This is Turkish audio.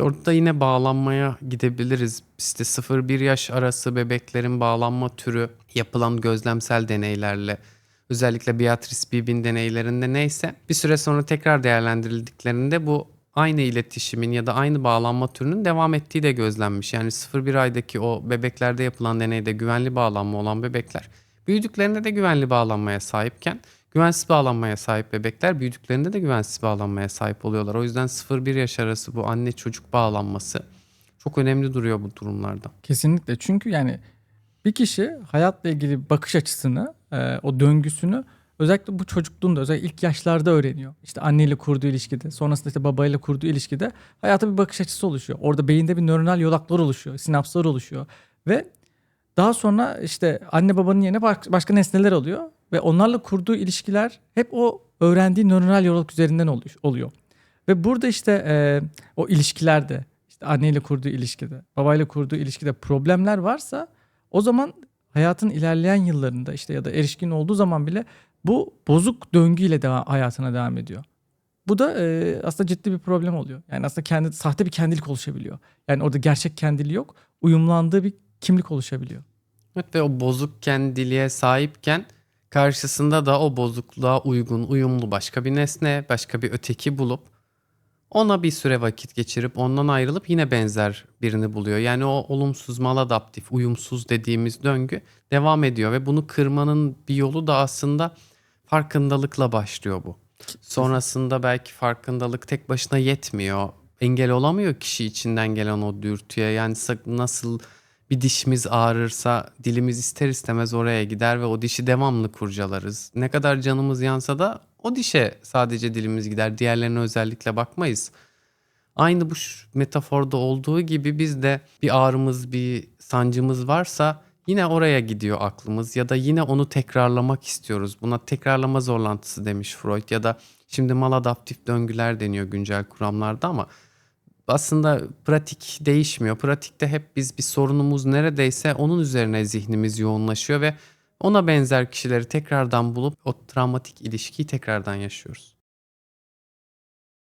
Orada yine bağlanmaya gidebiliriz. İşte 0-1 yaş arası bebeklerin bağlanma türü yapılan gözlemsel deneylerle özellikle Beatrice Bibin deneylerinde neyse bir süre sonra tekrar değerlendirildiklerinde bu aynı iletişimin ya da aynı bağlanma türünün devam ettiği de gözlenmiş. Yani 0-1 aydaki o bebeklerde yapılan deneyde güvenli bağlanma olan bebekler büyüdüklerinde de güvenli bağlanmaya sahipken güvensiz bağlanmaya sahip bebekler büyüdüklerinde de güvensiz bağlanmaya sahip oluyorlar. O yüzden 0-1 yaş arası bu anne çocuk bağlanması çok önemli duruyor bu durumlarda. Kesinlikle çünkü yani bir kişi hayatla ilgili bakış açısını, e, o döngüsünü özellikle bu çocukluğunda özellikle ilk yaşlarda öğreniyor. İşte anneyle kurduğu ilişkide, sonrasında işte babayla kurduğu ilişkide hayata bir bakış açısı oluşuyor. Orada beyinde bir nöronal yolaklar oluşuyor, sinapslar oluşuyor ve daha sonra işte anne babanın yerine baş- başka nesneler alıyor ve onlarla kurduğu ilişkiler hep o öğrendiği nöronal yolak üzerinden oluyor. Ve burada işte e, o ilişkilerde, işte anneyle kurduğu ilişkide, babayla kurduğu ilişkide problemler varsa o zaman hayatın ilerleyen yıllarında işte ya da erişkin olduğu zaman bile bu bozuk döngüyle devam, hayatına devam ediyor. Bu da e, aslında ciddi bir problem oluyor. Yani aslında kendi sahte bir kendilik oluşabiliyor. Yani orada gerçek kendiliği yok. Uyumlandığı bir kimlik oluşabiliyor. Evet ve o bozuk kendiliğe sahipken karşısında da o bozukluğa uygun, uyumlu başka bir nesne, başka bir öteki bulup ona bir süre vakit geçirip ondan ayrılıp yine benzer birini buluyor. Yani o olumsuz maladaptif, uyumsuz dediğimiz döngü devam ediyor ve bunu kırmanın bir yolu da aslında farkındalıkla başlıyor bu. Sonrasında belki farkındalık tek başına yetmiyor. Engel olamıyor kişi içinden gelen o dürtüye. Yani nasıl bir dişimiz ağrırsa dilimiz ister istemez oraya gider ve o dişi devamlı kurcalarız. Ne kadar canımız yansa da o dişe sadece dilimiz gider. Diğerlerine özellikle bakmayız. Aynı bu metaforda olduğu gibi biz de bir ağrımız, bir sancımız varsa yine oraya gidiyor aklımız ya da yine onu tekrarlamak istiyoruz. Buna tekrarlama zorlantısı demiş Freud ya da şimdi maladaptif döngüler deniyor güncel kuramlarda ama aslında pratik değişmiyor. Pratikte hep biz bir sorunumuz neredeyse onun üzerine zihnimiz yoğunlaşıyor ve ona benzer kişileri tekrardan bulup o travmatik ilişkiyi tekrardan yaşıyoruz.